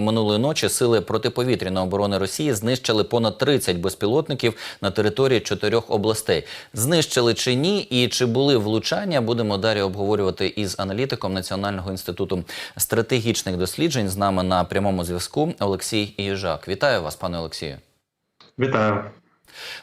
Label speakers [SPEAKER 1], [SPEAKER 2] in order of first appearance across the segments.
[SPEAKER 1] Минулої ночі сили протиповітряної оборони Росії знищили понад 30 безпілотників на території чотирьох областей. Знищили чи ні, і чи були влучання, будемо далі обговорювати із аналітиком Національного інституту стратегічних досліджень. З нами на прямому зв'язку Олексій Їжак. Вітаю вас, пане Олексію.
[SPEAKER 2] Вітаю.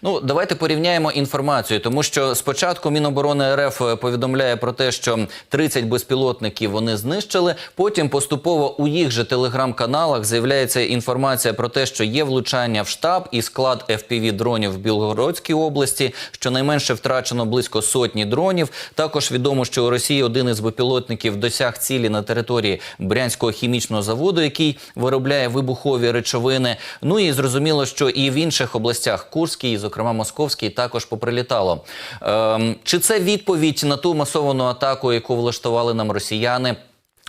[SPEAKER 1] Ну, давайте порівняємо інформацію, тому що спочатку Міноборони РФ повідомляє про те, що 30 безпілотників вони знищили. Потім поступово у їх же телеграм-каналах з'являється інформація про те, що є влучання в штаб і склад fpv дронів в Білгородській області. Щонайменше втрачено близько сотні дронів. Також відомо, що у Росії один із безпілотників досяг цілі на території Брянського хімічного заводу, який виробляє вибухові речовини. Ну і зрозуміло, що і в інших областях Курській, зокрема Московській, також поприлітало. Ем, чи це відповідь на ту масовану атаку, яку влаштували нам росіяни?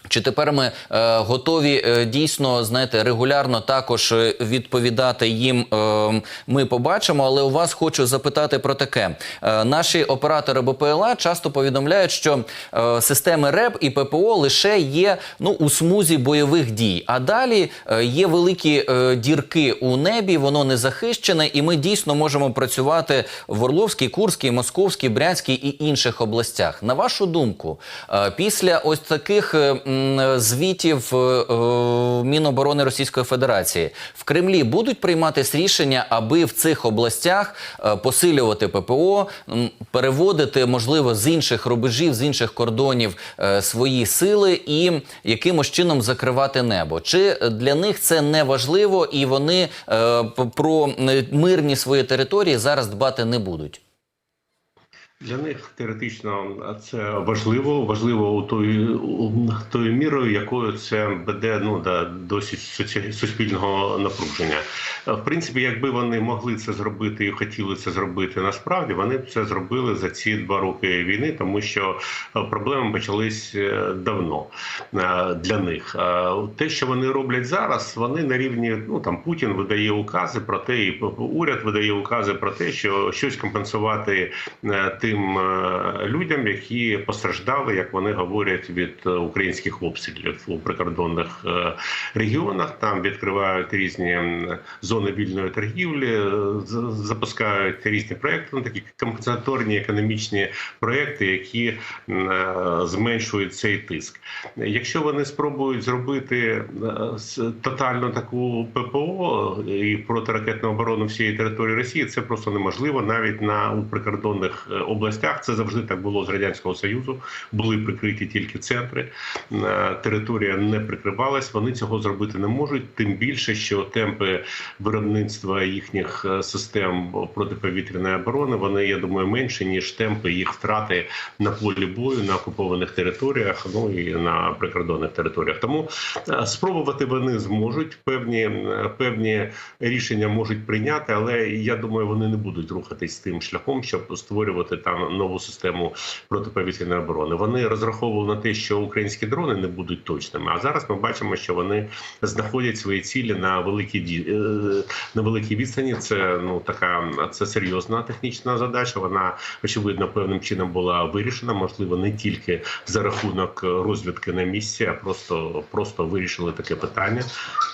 [SPEAKER 1] Чи тепер ми е, готові е, дійсно знаєте регулярно також е, відповідати їм? Е, ми побачимо, але у вас хочу запитати про таке: е, наші оператори БПЛА часто повідомляють, що е, системи РЕП і ППО лише є ну у смузі бойових дій. А далі е, є великі е, дірки у небі, воно не захищене, і ми дійсно можемо працювати в Орловській, Курській, Московській, Брянській і інших областях. На вашу думку, е, після ось таких е, звітів е, е, Міноборони Російської Федерації в Кремлі будуть прийматись рішення, аби в цих областях е, посилювати ППО, переводити можливо з інших рубежів, з інших кордонів е, свої сили і якимось чином закривати небо. Чи для них це не важливо, і вони е, про е, мирні свої території зараз дбати не будуть?
[SPEAKER 2] Для них теоретично це важливо, важливо у той тою мірою, якою це веде ну до соці- суспільного напруження. В принципі, якби вони могли це зробити і хотіли це зробити насправді, вони б це зробили за ці два роки війни, тому що проблеми почались е, давно е, для них. Те, що вони роблять зараз, вони на рівні ну там Путін видає укази про те, і уряд видає укази про те, що щось компенсувати е, тим е, людям, які постраждали, як вони говорять, від е, українських обстрілів у прикордонних е, регіонах. Там відкривають різні зони вільної торгівлі, запускають різні проекти, ну такі компенсаторні економічні проекти, які зменшують цей тиск. Якщо вони спробують зробити тотальну таку ППО і протиракетну оборону всієї території Росії, це просто неможливо навіть на прикордонних е, областях. Це завжди так було з радянського союзу. Були прикриті тільки центри. Е, Територія не прикривалась. Вони цього зробити не можуть. Тим більше, що темпи виробництва їхніх е, систем протиповітряної оборони вони, я думаю, менші ніж темпи їх втрати на полі бою на окупованих територіях, ну і на прикордонних територіях. Тому е, спробувати вони зможуть певні певні рішення можуть прийняти, але я думаю, вони не будуть рухатись тим шляхом, щоб створювати там нову систему протиповітряної оборони. Вони розраховували на те, що українські дрони не будуть точними. А зараз ми бачимо, що вони знаходять свої цілі на великій е, на великій відстані. Це ну така це серйозна технічна задача. Вона очевидно певним чином була вирішена. Можливо, не тільки за рахунок розвідки на місці, а просто просто вирішили таке питання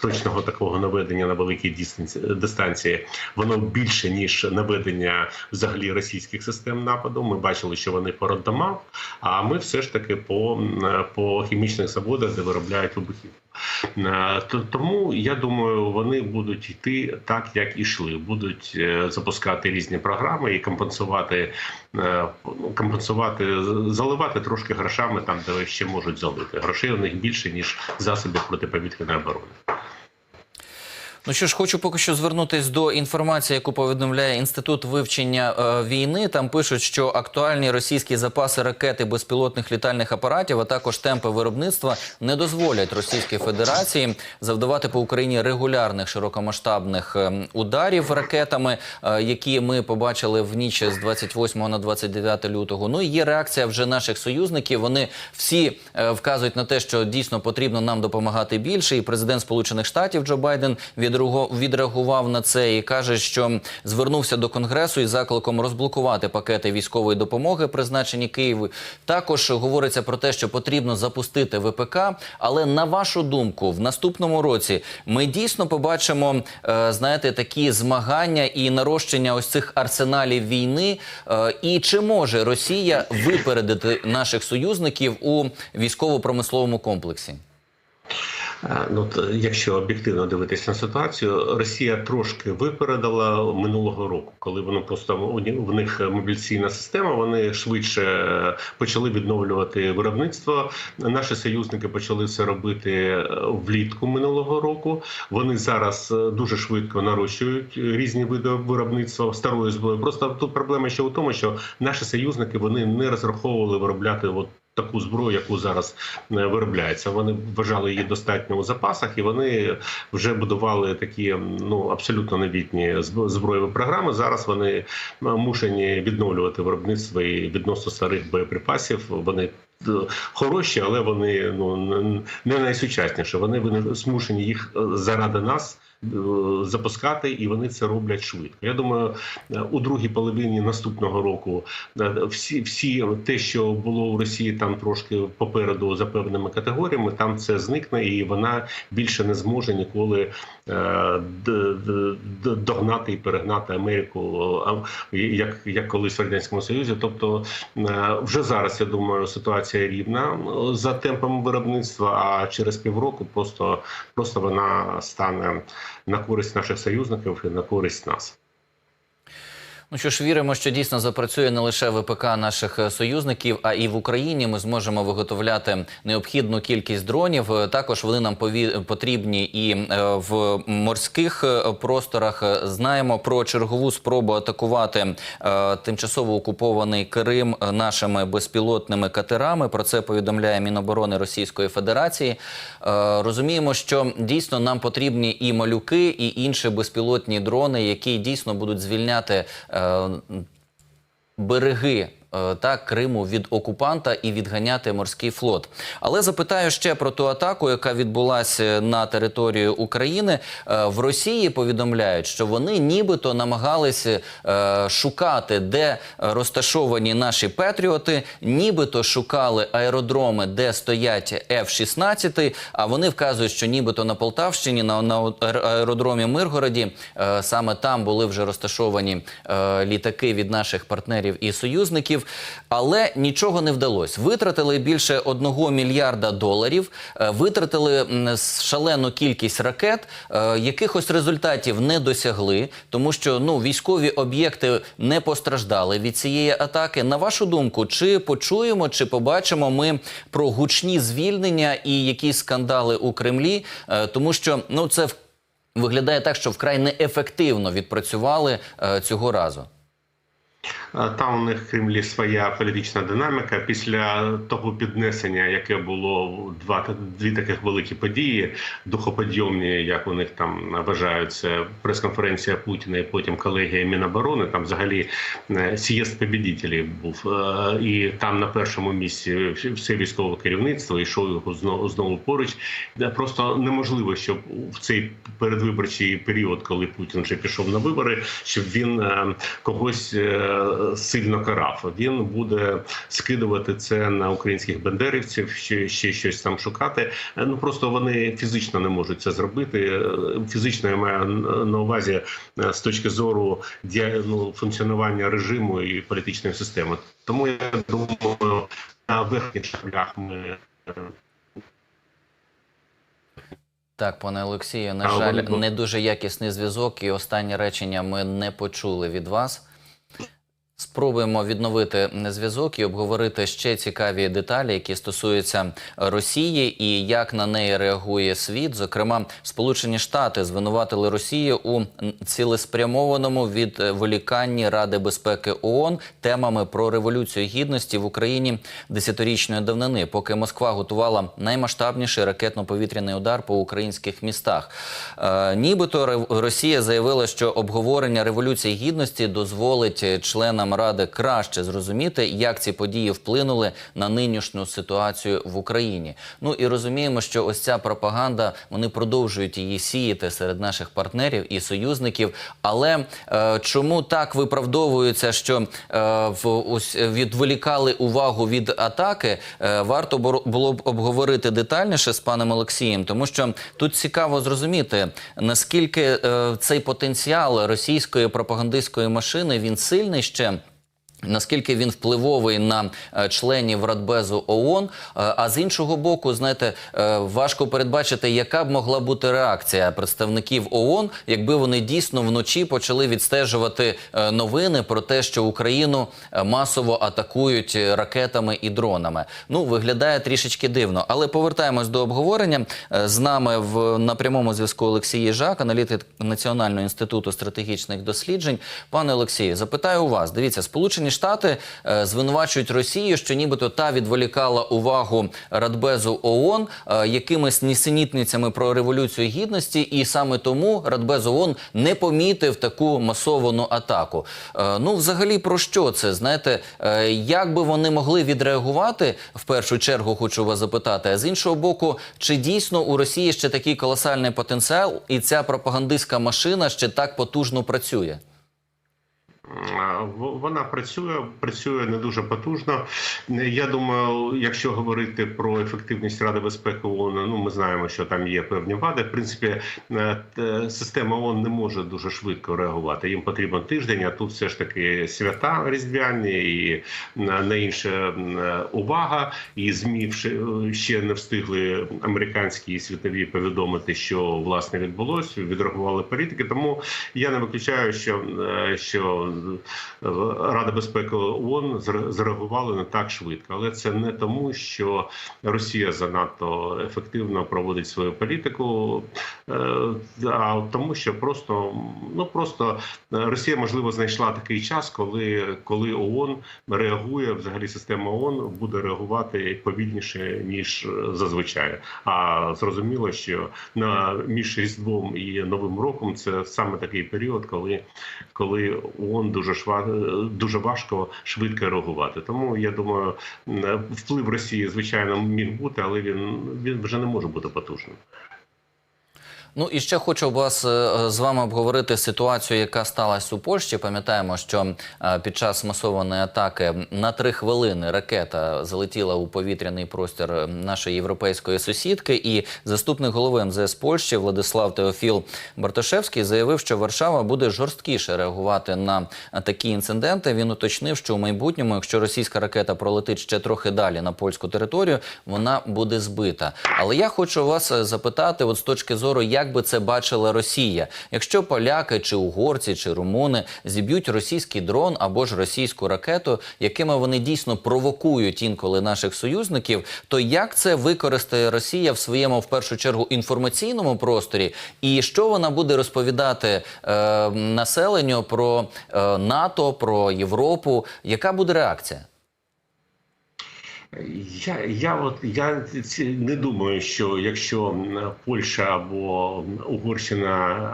[SPEAKER 2] точного такого наведення на великій дистанці- дистанції. Воно більше ніж наведення взагалі російських систем нападу. Ми бачили, що вони по роддомам, а ми все ж таки по, по хімічних заводах, де виробляють вибухівку. Е, Тому я думаю, вони будуть йти так, як ішли. Будуть е, запускати різні програми і компенсувати, е, ну, компенсувати, заливати трошки грошами там, де ще можуть залити. Грошей у них більше ніж засобів протиповітряної оборони.
[SPEAKER 1] Ну що ж, хочу поки що звернутись до інформації, яку повідомляє інститут вивчення е, війни. Там пишуть, що актуальні російські запаси ракет і безпілотних літальних апаратів, а також темпи виробництва не дозволять Російській Федерації завдавати по Україні регулярних широкомасштабних е, ударів ракетами, е, які ми побачили в ніч з 28 на 29 лютого. Ну і є реакція вже наших союзників. Вони всі е, вказують на те, що дійсно потрібно нам допомагати більше. І президент Сполучених Штатів Джо Байден відреагу- відреагував на це і каже, що звернувся до конгресу із закликом розблокувати пакети військової допомоги, призначені Києву. Також говориться про те, що потрібно запустити ВПК. Але на вашу думку, в наступному році ми дійсно побачимо, е, знаєте, такі змагання і нарощення ось цих арсеналів війни. Е, І чи може Росія випередити наших союзників у військово-промисловому комплексі?
[SPEAKER 2] Ну, якщо об'єктивно дивитися на ситуацію, Росія трошки випередила минулого року, коли воно просто в них мобіляційна система. Вони швидше е, почали відновлювати виробництво. Наші союзники почали це робити е, влітку минулого року. Вони зараз е, дуже швидко нарощують різні види виробництва старої зброї. Просто тут проблема ще у тому, що наші союзники вони не розраховували виробляти от таку зброю, яку зараз е, виробляється. Вони вважали її достатньо у запасах, і вони вже будували такі ну абсолютно новітні зб- зброєві програми. Зараз вони мушені відновлювати виробництво і відносно старих боєприпасів. Вони е, хороші, але вони ну не найсучасніші. Вони вони змушені їх е, заради нас. Е, Запускати і вони це роблять швидко. Я думаю, е, у другій половині наступного року е, всі, всі те, що було у Росії, там трошки попереду за певними категоріями, там це зникне, і вона більше не зможе ніколи догнати і перегнати Америку, як, як колись в радянському союзі. Тобто, е, вже зараз я думаю, ситуація рівна е, за темпом виробництва. А через півроку просто, просто вона стане на користь наших союзників і на користь нас.
[SPEAKER 1] Ну що ж, віримо, що дійсно запрацює не лише ВПК наших е, союзників, а і в Україні ми зможемо виготовляти необхідну кількість дронів. Е, Також вони нам потрібні і е, в морських просторах. Знаємо про чергову спробу атакувати тимчасово окупований Крим нашими безпілотними катерами. Про це повідомляє Міноборони Російської Федерації. Розуміємо, що дійсно нам потрібні і малюки, і інші безпілотні дрони, які дійсно будуть звільняти береги. Е, Та Криму від окупанта і відганяти морський флот. Але запитаю ще про ту атаку, яка відбулася на територію України. Е, В Росії повідомляють, що вони нібито намагалися е, шукати, де розташовані наші патріоти, нібито шукали аеродроми, де стоять F-16, А вони вказують, що нібито на Полтавщині, на, на аеродромі Миргороді, саме там були вже розташовані літаки від наших партнерів і союзників. Але нічого не вдалося. Витратили більше одного мільярда доларів, е, витратили шалену кількість ракет, е, якихось результатів не досягли, тому що ну військові об'єкти не постраждали від цієї атаки. На вашу думку, чи почуємо, чи побачимо ми про гучні звільнення і якісь скандали у Кремлі, Е, тому що ну це в- виглядає так, що вкрай неефективно відпрацювали е, цього разу.
[SPEAKER 2] А Там у них в Кремлі своя політична динаміка. Після того піднесення, яке було два дві таких великі події, духоподйомні, як у них там вважаються, прес-конференція Путіна і потім колегія Міноборони. Там взагалі е, сієст побідітелів був. Е, І там на першому місці все військове керівництво і його знову знову поруч. Просто неможливо, щоб в цей передвиборчий період, коли Путін вже пішов на вибори, щоб він е, когось е, сильно карав. Він буде скидувати це на українських бандерівців, ще, ще щось там шукати. Е, Ну просто вони фізично не можуть це зробити. Е, Фізично я маю на увазі е, з точки зору ну, функціонування режиму і політичної системи. Тому я думаю, на верхніх шлях ми
[SPEAKER 1] Так, пане Олексію, на жаль, не дуже якісний зв'язок, і останні речення ми не почули від вас. Спробуємо відновити зв'язок і обговорити ще цікаві деталі, які стосуються Росії і як на неї реагує світ. Зокрема, Сполучені Штати звинуватили Росію у цілеспрямованому відволіканні Ради безпеки ООН темами про революцію гідності в Україні десятирічної давнини, поки Москва готувала наймасштабніший ракетно-повітряний удар по українських містах. Е, нібито Росія заявила, що обговорення революції гідності дозволить членам нам ради краще зрозуміти, як ці події вплинули на нинішню ситуацію в Україні. Ну і розуміємо, що ось ця пропаганда вони продовжують її сіяти серед наших партнерів і союзників. Але е, чому так виправдовується, що е, в ось відволікали увагу від атаки? Е, варто було б обговорити детальніше з паном Олексієм, тому що тут цікаво зрозуміти наскільки е, цей потенціал російської пропагандистської машини він сильний ще. Наскільки він впливовий на е, членів Радбезу ООН, Е, а з іншого боку, знаєте, е, важко передбачити, яка б могла бути реакція представників ООН, якби вони дійсно вночі почали відстежувати новини про те, що Україну масово атакують ракетами і дронами. Ну виглядає трішечки дивно, але повертаємось до обговорення. З нами в на прямому зв'язку Олексій Їжак, аналітик Національного інституту стратегічних досліджень. Пане Олексію, запитаю у вас. Дивіться, Сполучені Штати е, звинувачують Росію, що нібито та відволікала увагу Радбезу ООН е, якимись нісенітницями про революцію гідності, і саме тому Радбез ООН не помітив таку масовану атаку. Е, ну, взагалі, про що це? Знаєте, як би вони могли відреагувати в першу чергу, хочу вас запитати. А з іншого боку, чи дійсно у Росії ще такий колосальний потенціал, і ця пропагандистська машина ще так потужно працює?
[SPEAKER 2] Вона працює, працює не дуже потужно. Я думаю, якщо говорити про ефективність Ради безпеки ООН, ну ми знаємо, що там є певні вади. В принципі, е, система ООН не може дуже швидко реагувати. Їм потрібен тиждень, а тут все ж таки свята різдвяні і на інше увага. І змі ще- не встигли американські і світові повідомити, що власне відбулося. Відреагували політики. Тому я не виключаю, що, е, що Рада безпеки ООН зре- зреагувала не так швидко, але це не тому, що Росія занадто ефективно проводить свою політику, е, а тому, що просто ну просто Росія можливо знайшла такий час, коли, коли ООН реагує, взагалі система ООН буде реагувати повільніше ніж зазвичай. А зрозуміло, що на між Різдвом і Новим роком це саме такий період, коли, коли ООН дуже шва дуже важко швидко реагувати. Тому я думаю, м, вплив Росії звичайно міг бути, але він, він вже не може бути потужним.
[SPEAKER 1] Ну і ще хочу вас е, з вами обговорити ситуацію, яка сталася у Польщі. Пам'ятаємо, що е, під час масованої атаки на три хвилини ракета залетіла у повітряний простір е, нашої європейської сусідки. І заступник голови МЗС Польщі Владислав Теофіл Барташевський заявив, що Варшава буде жорсткіше реагувати на такі інциденти. Він уточнив, що у майбутньому, якщо російська ракета пролетить ще трохи далі на польську територію, вона буде збита. Але я хочу вас запитати, от з точки зору, як би це бачила Росія, якщо поляки чи угорці чи румуни зіб'ють російський дрон або ж російську ракету, якими вони дійсно провокують інколи наших союзників, то як це використає Росія в своєму в першу чергу інформаційному просторі, і що вона буде розповідати е, населенню про е, НАТО, про Європу? Яка буде реакція?
[SPEAKER 2] Я, я от я не думаю, що якщо Польща або Угорщина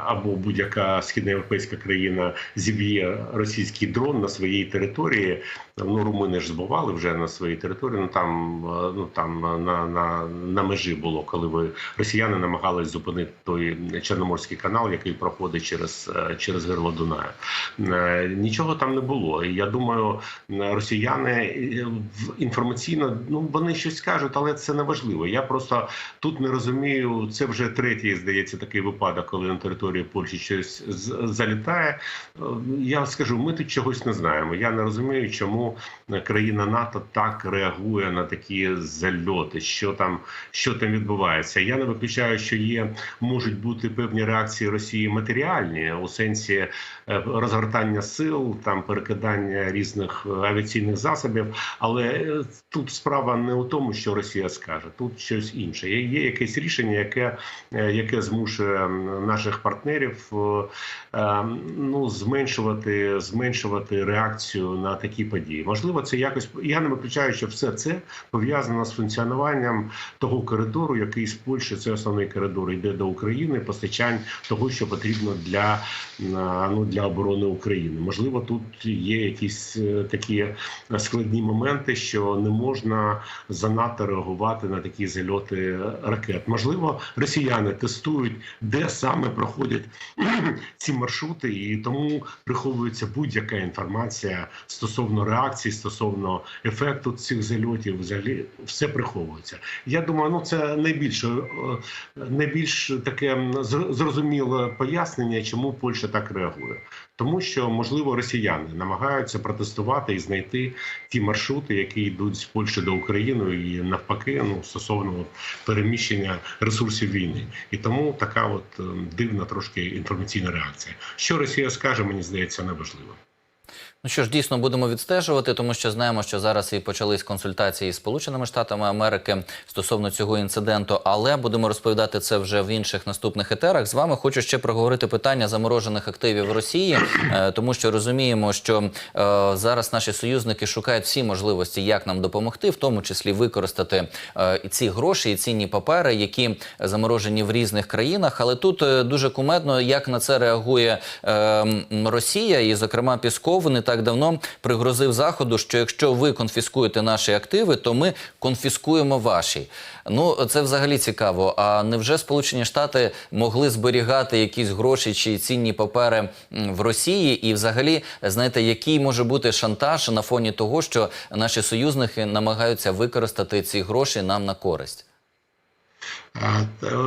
[SPEAKER 2] або будь-яка східноєвропейська країна зіб'є російський дрон на своїй території, ну румуни ж збивали вже на своїй території. Ну там е, ну там на, на, на межі було, коли ви росіяни намагались зупинити той Чорноморський канал, який проходить через, е, через гирло Дунаю. Е, Нічого там не було. Я думаю, росіяни е, в- інформаційно ну вони щось кажуть, але це не важливо. Я просто тут не розумію. Це вже третій, здається, такий випадок, коли на території Польщі щось залітає. Е, Я скажу, ми тут чогось не знаємо. Я не розумію, чому країна НАТО так реагує на такі зальоти, що там, що там відбувається. Я не виключаю, що є можуть бути певні реакції Росії матеріальні у сенсі е, розгортання сил, там перекидання різних е, авіаційних засобів. Але е, тут справа не у тому, що Росія скаже, тут щось інше. Є, якесь рішення, яке, е, яке змушує наших партнерів е, е, ну, зменшувати, зменшувати реакцію на такі події. Можливо, це якось я не виключаю, що все це пов'язано з функціонуванням того коридору, який з Польщі це основний коридор йде до України, постачань того, що потрібно для, на, ну, для оборони України. Можливо, тут є якісь е, такі складні моменти, що не можна занадто реагувати на такі зальоти ракет. Можливо, росіяни тестують, де саме проходять ці маршрути, і тому приховується будь-яка інформація стосовно реакції, стосовно ефекту цих зальотів. Взагалі все приховується. Я думаю, ну це найбільше найбільш таке зрозуміле пояснення, чому Польща так реагує. Тому що можливо росіяни намагаються протестувати і знайти ті маршрути, які йдуть з Польщі до України, і навпаки, ну стосовно переміщення ресурсів війни, і тому така от ем, дивна трошки інформаційна реакція. Що Росія скаже, мені здається, неважливо.
[SPEAKER 1] Ну що ж, дійсно будемо відстежувати, тому що знаємо, що зараз і почались консультації з Сполученими Штатами Америки стосовно цього інциденту, але будемо розповідати це вже в інших наступних етерах. З вами хочу ще проговорити питання заморожених активів Росії, е, тому що розуміємо, що е, зараз наші союзники шукають всі можливості, як нам допомогти, в тому числі використати е, і ці гроші, і цінні папери, які заморожені в різних країнах. Але тут дуже кумедно, як на це реагує Росія, і, зокрема, Пісков не так давно пригрозив заходу, що якщо ви конфіскуєте наші активи, то ми конфіскуємо ваші. Ну це взагалі цікаво. А невже Сполучені Штати могли зберігати якісь гроші чи цінні папери в Росії? І, взагалі, знаєте, який може бути шантаж на фоні того, що наші союзники намагаються використати ці гроші нам на користь?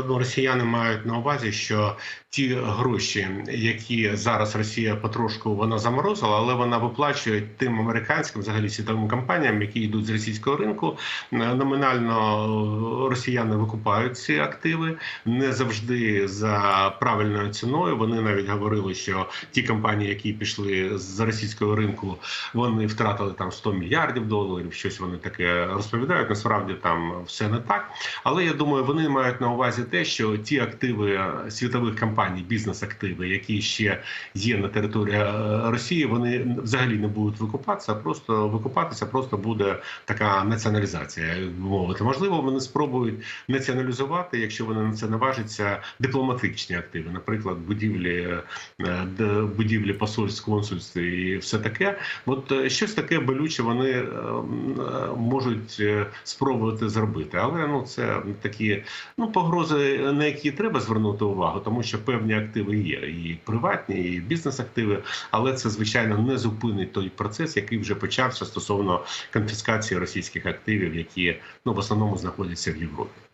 [SPEAKER 2] Ну, росіяни мають на увазі, що ті гроші, які зараз Росія потрошку вона заморозила, але вона виплачує тим американським, взагалі світовим компаніям, які йдуть з російського ринку. Е, Номінально росіяни викупають ці активи не завжди за правильною ціною. Вони навіть говорили, що ті компанії, які пішли з російського ринку, вони втратили там 100 мільярдів доларів. Щось вони таке розповідають. Насправді там все не так. Але я думаю, вони мають на увазі те, що ті активи світових компаній, бізнес-активи, які ще є на території е, Росії, вони взагалі не будуть викупатися, просто викупатися, просто буде така націоналізація, мовити. Можливо, вони спробують націоналізувати, якщо вони на це наважаться, дипломатичні активи, наприклад, будівлі, е, будівлі посольств, консульств і все таке. От е, щось таке болюче вони е, м, е, можуть е, спробувати зробити, але ну це такі ну погрози, на які треба звернути увагу, тому що певні активи є і приватні, і бізнес-активи, але це звичайно не зупинить той процес, який вже почався стосовно конфіскації російських активів, які ну в основному знаходяться в Європі.